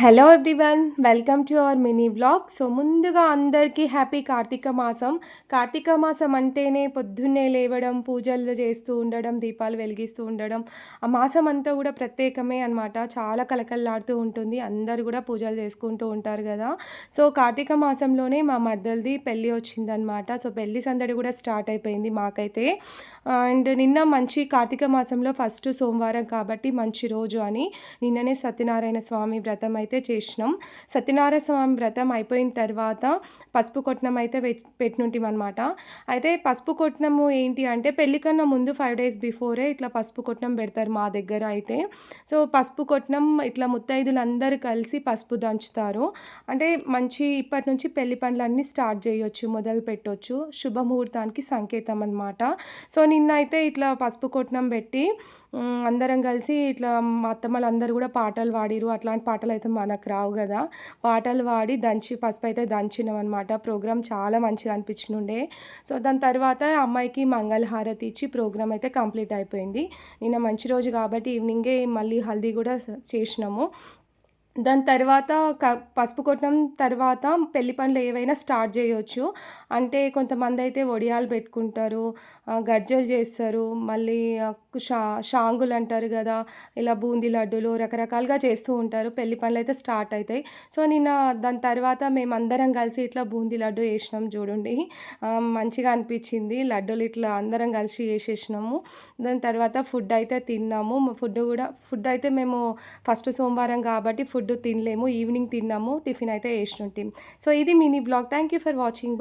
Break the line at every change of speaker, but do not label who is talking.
Hello everyone welcome to our mini blog so ముందుగా అందరికీ happy Karthika మాసం. కార్తీక మాసం అంటేనే పొద్దున్నే లేవడం పూజలు చేస్తూ ఉండడం దీపాలు వెలిగిస్తూ ఉండడం. ఆ మాసం అంతా కూడా ప్రత్యేకమే అనమాట చాలా కలకల్లాడుతూ ఉంటుంది. అందరు కూడా పూజలు చేసుకుంటూ ఉంటారు కదా. సో కార్తీక మాసంలోనే మా మర్దలది పెళ్ళి వచ్చిందనమాట సో పెళ్ళి సందడి కూడా స్టార్ట్ అయిపోయింది మాకైతే. అండ్ నిన్న మంచి కార్తీక మాసంలో ఫస్ట్ సోమవారం కాబట్టి మంచి రోజు అని. నిన్ననే సత్యనారాయణ స్వామి వ్రతం అయితే చేసినాం. సత్యనారాయణ స్వామి వ్రతం అయిపోయిన తర్వాత పసుపు కొట్నం అయితే పెట్టినుంటాం అనమాట అయితే పసుపు కొట్టినము ఏంటి అంటే పెళ్ళి కన్నా ముందు ఫైవ్ డేస్ బిఫోరే ఇట్లా పసుపు కొట్నం పెడతారు మా దగ్గర అయితే. సో పసుపు కొట్నం ఇట్లా ముత్తైదులు అందరూ కలిసి పసుపు దంచుతారు. అంటే మంచి ఇప్పటి నుంచి పెళ్ళి పనులన్నీ స్టార్ట్ చేయొచ్చు మొదలు పెట్టొచ్చు. శుభముహూర్తానికి సంకేతం అనమాట సో నిన్న అయితే ఇట్లా పసుపు కొట్నం పెట్టి అందరం కలిసి ఇట్లా మా అత్తమ్మలు అందరూ కూడా పాటలు పాడిరు అట్లాంటి పాటలు అయితే మనకు రావు కదా. వాటలు వాడి దంచి పసుపు అయితే దంచినాం అనమాట ప్రోగ్రామ్ చాలా మంచిగా అనిపించినుండే సో దాని తర్వాత అమ్మాయికి మంగళహారతి ఇచ్చి ప్రోగ్రామ్ అయితే కంప్లీట్ అయిపోయింది. నిన్న మంచి రోజు కాబట్టి ఈవినింగే మళ్ళీ హల్దీ కూడా చేసినాము. దాని తర్వాత క పసుపు కొట్టడం తర్వాత పెళ్ళి పనులు ఏవైనా స్టార్ట్ చేయొచ్చు. అంటే కొంతమంది అయితే వడియాలు పెట్టుకుంటారు గజ్జలు చేస్తారు మళ్ళీ షా షాంగులు అంటారు కదా ఇలా బూందీ లడ్డూలు రకరకాలుగా చేస్తూ ఉంటారు. పెళ్ళి పనులు అయితే స్టార్ట్ అవుతాయి సో నిన్న దాని తర్వాత మేము అందరం కలిసి ఇట్లా బూందీ లడ్డు వేసినాం చూడండి. మంచిగా అనిపించింది. లడ్డూలు ఇట్లా అందరం కలిసి వేసేసినాము. దాని తర్వాత ఫుడ్ అయితే తిన్నాము. ఫుడ్ కూడా ఫుడ్ అయితే మేము ఫస్ట్ సోమవారం కాబట్టి ఫుడ్ ఫుడ్ తినలేము ఈవినింగ్ తిన్నాము టిఫిన్ అయితే వేసినట్టు సో ఇది mini blog. Thank you for watching